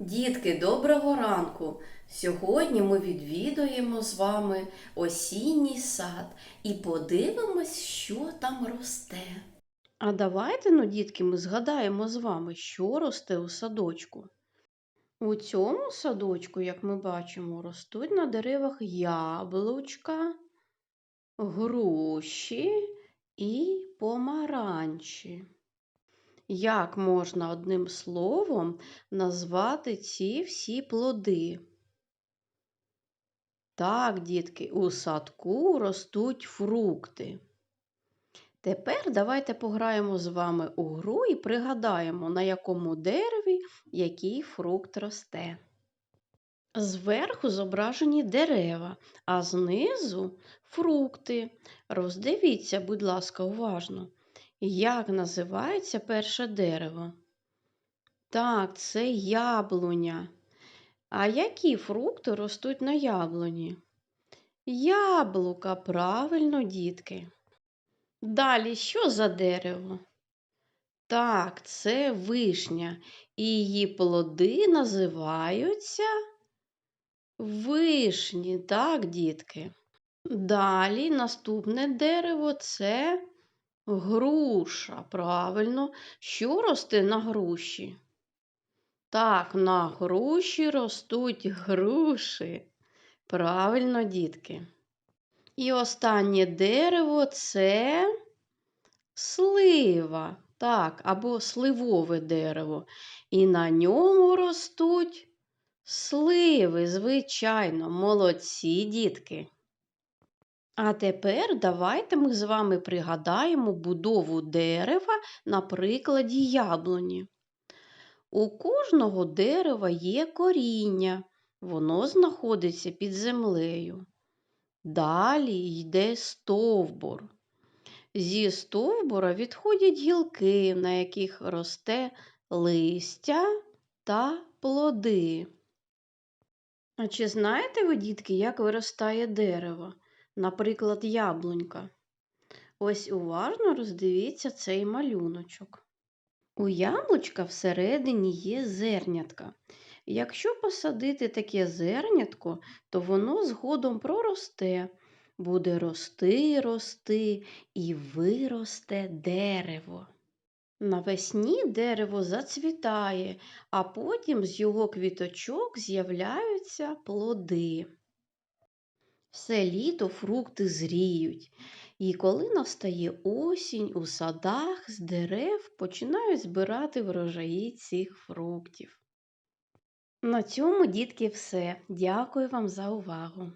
Дітки, доброго ранку! Сьогодні ми відвідуємо з вами осінній сад і подивимось, що там росте. А давайте, ну, дітки, ми згадаємо з вами, що росте у садочку. У цьому садочку, як ми бачимо, ростуть на деревах яблучка, груші і помаранчі. Як можна одним словом назвати ці всі плоди? Так, дітки, у садку ростуть фрукти. Тепер давайте пограємо з вами у гру і пригадаємо, на якому дереві який фрукт росте. Зверху зображені дерева, а знизу фрукти. Роздивіться, будь ласка, уважно. Як називається перше дерево? Так, це яблуня. А які фрукти ростуть на яблуні? Яблука, правильно, дітки. Далі що за дерево? Так, це вишня, і її плоди називаються вишні, так, дітки. Далі наступне дерево це груша. Правильно, що росте на груші? Так, на груші ростуть груші. Правильно, дітки. І останнє дерево це слива. Так, або сливове дерево. І на ньому ростуть сливи, звичайно, молодці дітки. А тепер давайте ми з вами пригадаємо будову дерева на прикладі яблуні. У кожного дерева є коріння, воно знаходиться під землею. Далі йде стовбур. Зі стовбура відходять гілки, на яких росте листя та плоди. А чи знаєте ви, дітки, як виростає дерево? Наприклад, яблунька. Ось уважно роздивіться цей малюночок. У яблучка всередині є зернятка. Якщо посадити таке зернятко, то воно згодом проросте, буде рости, рости і виросте дерево. Навесні дерево зацвітає, а потім з його квіточок з'являються плоди. Все літо фрукти зріють, і коли настає осінь, у садах з дерев починають збирати врожаї цих фруктів. На цьому, дітки, все. Дякую вам за увагу.